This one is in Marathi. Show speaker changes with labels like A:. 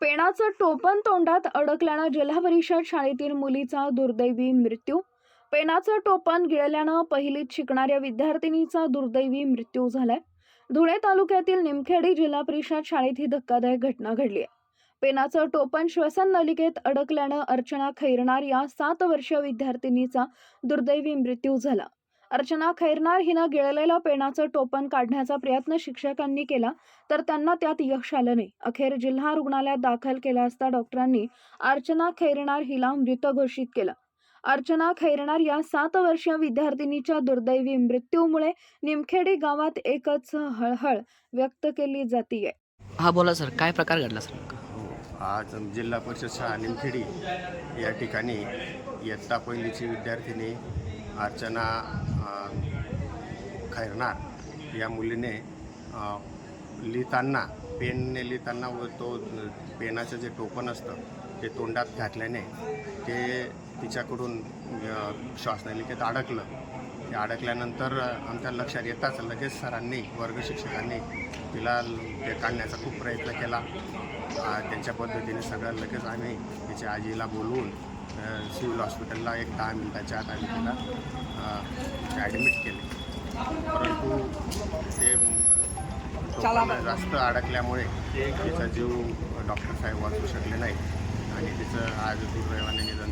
A: पेणाचं टोपण तोंडात अडकल्यानं जिल्हा परिषद शाळेतील मुलीचा दुर्दैवी मृत्यू. पेनाचं टोपण गिळल्यानं पहिलीत शिकणाऱ्या विद्यार्थिनीचा दुर्दैवी मृत्यू झालाय. धुळे तालुक्यातील निमखेडी जिल्हा परिषद शाळेत ही धक्कादायक घटना घडली आहे. पेनाचं टोपण श्वसन नलिकेत अडकल्यानं अर्चना खैरणार या सात वर्षीय विद्यार्थिनीचा दुर्दैवी मृत्यू झाला. अर्चना खैरनार हिनं गिळलेलं पेनाचं टोपण काढण्याचा प्रयत्न शिक्षकांनी केला तर त्यांना त्यात यश आलं नाही. अखेर जिल्हा रुग्णालयात दाखल केला असता डॉक्टरांनी अर्चना खैरनार हिला मृत घोषित केलं. अर्चना खैरनार या सात वर्षीय विद्यार्थिनीच्या दुर्दैवी मृत्यूमुळे निमखेडी गावात एकच हळहळ व्यक्त केली जातीये.
B: हा बोला सर काय प्रकार घडला सर
C: हो आज जिल्हा परिषद शाळा निमखेडी या ठिकाणी इयत्ता पहिलीची विद्यार्थिनी अर्चना खैरनार या मुलीने लिहिताना पेनने लिहिताना व तो पेनाचं जे टोपण असतं ते तोंडात घातल्याने ते तिच्याकडून श्वासनलिकेत अडकलं. ते अडकल्यानंतर आमच्या लक्षात येताच लगेच सरांनी वर्ग शिक्षकांनी तिला ते काढण्याचा खूप प्रयत्न केला. त्यांच्या पद्धतीने सगळं लगेच आम्ही तिच्या आजीला बोलवून सिव्हिल हॉस्पिटलला एक दहा मिनिटाच्या आत आम्ही तिला ॲडमिट केले. परंतु ते जास्त अडकल्यामुळे तिचा जीव डॉक्टर साहेब वाचू शकले नाही आणि तिचं आज दुर्दैवाने निधन